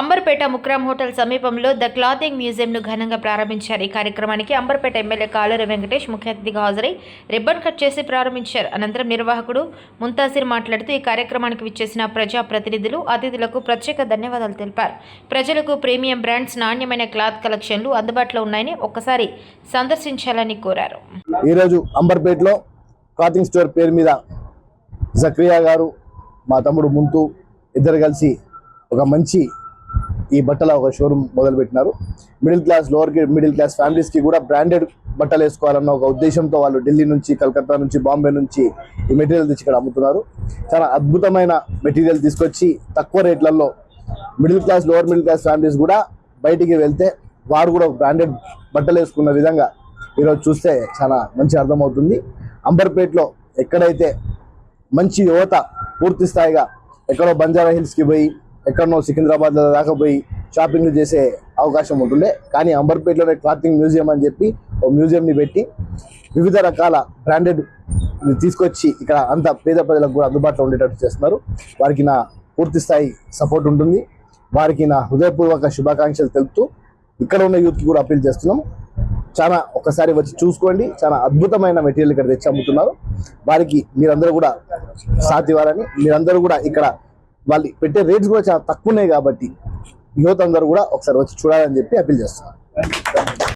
Amberpet Mukram hotel సమీపంలో the clothing మ్యూజియంను ఘనంగా ప్రారంభించారు. ఈ కార్యక్రమానికి అంబర్పేట ఎమ్మెల్యే కాలూరి వెంకటేష్ ముఖ్య అతిథిగా హాజరై రిబ్బన్ కట్ చేసి ప్రారంభించారు. అనంతరం నిర్వాహకుడు ముంతాసిర్ మాట్లాడుతూ ఈ కార్యక్రమానికి విచ్చేసిన ప్రజా ప్రతినిధులు అతిథులకు ప్రత్యేక ధన్యవాదాలు తెలిపారు. ప్రజలకు ప్రీమియం బ్రాండ్స్ నాణ్యమైన క్లాత్ కలెక్షన్లు అందుబాటులో ఉన్నాయని ఒక్కసారి సందర్శించాలని కోరారు. ఈరోజు అంబర్పేటలో క్లాతింగ్ స్టోర్ పేరు మీద జక్రియా గారు మా తమ్ముడు ముంతు ఇద్దరు కలిసి ఒక మంచి ఈ బట్టల ఒక షోరూమ్ మొదలుపెట్టినారు middle class lower middle class ఫ్యామిలీస్కి కూడా బ్రాండెడ్ బట్టలు వేసుకోవాలన్న ఒక ఉద్దేశంతో వాళ్ళు ఢిల్లీ నుంచి కలకత్తా నుంచి బాంబే నుంచి ఈ మెటీరియల్ తెచ్చి ఇక్కడ అమ్ముతున్నారు. చాలా అద్భుతమైన మెటీరియల్ తీసుకొచ్చి తక్కువ రేట్లలో middle class lower middle class families కూడా బయటికి వెళ్తే వారు కూడా బ్రాండెడ్ బట్టలు వేసుకున్న విధంగా ఈరోజు చూస్తే చాలా మంచి అర్థమవుతుంది. అంబర్పేటలో ఎక్కడైతే మంచి యువత పూర్తి స్థాయిగా ఎక్కడో బంజారా హిల్స్కి పోయి ఎక్కడనో సికింద్రాబాద్లో దాకా పోయి షాపింగ్ చేసే అవకాశం ఉంటుండే. కానీ అంబర్పేటలోనే క్లాతింగ్ మ్యూజియం అని చెప్పి ఓ మ్యూజియంని పెట్టి వివిధ రకాల బ్రాండెడ్ తీసుకొచ్చి ఇక్కడ అంత పేద ప్రజలకు కూడా అందుబాటులో ఉండేటట్టు చేస్తున్నారు. వారికి నా పూర్తి స్థాయి సపోర్ట్ ఉంటుంది. వారికి నా హృదయపూర్వక శుభాకాంక్షలు తెలుపుతూ ఇక్కడ ఉన్న యూత్కి కూడా అప్పీల్ చేస్తున్నాం. చాలా ఒకసారి వచ్చి చూసుకోండి. చాలా అద్భుతమైన మెటీరియల్ ఇక్కడ తెచ్చి అమ్ముతున్నారు. వారికి మీరందరూ కూడా సాథ్ మీరందరూ కూడా ఇక్కడ వాళ్ళు పెట్టే రేట్స్ కూడా చాలా తక్కువ ఉన్నాయి కాబట్టి యువత అందరూ కూడా ఒకసారి వచ్చి చూడాలని చెప్పి అప్పీల్ చేస్తున్నారు.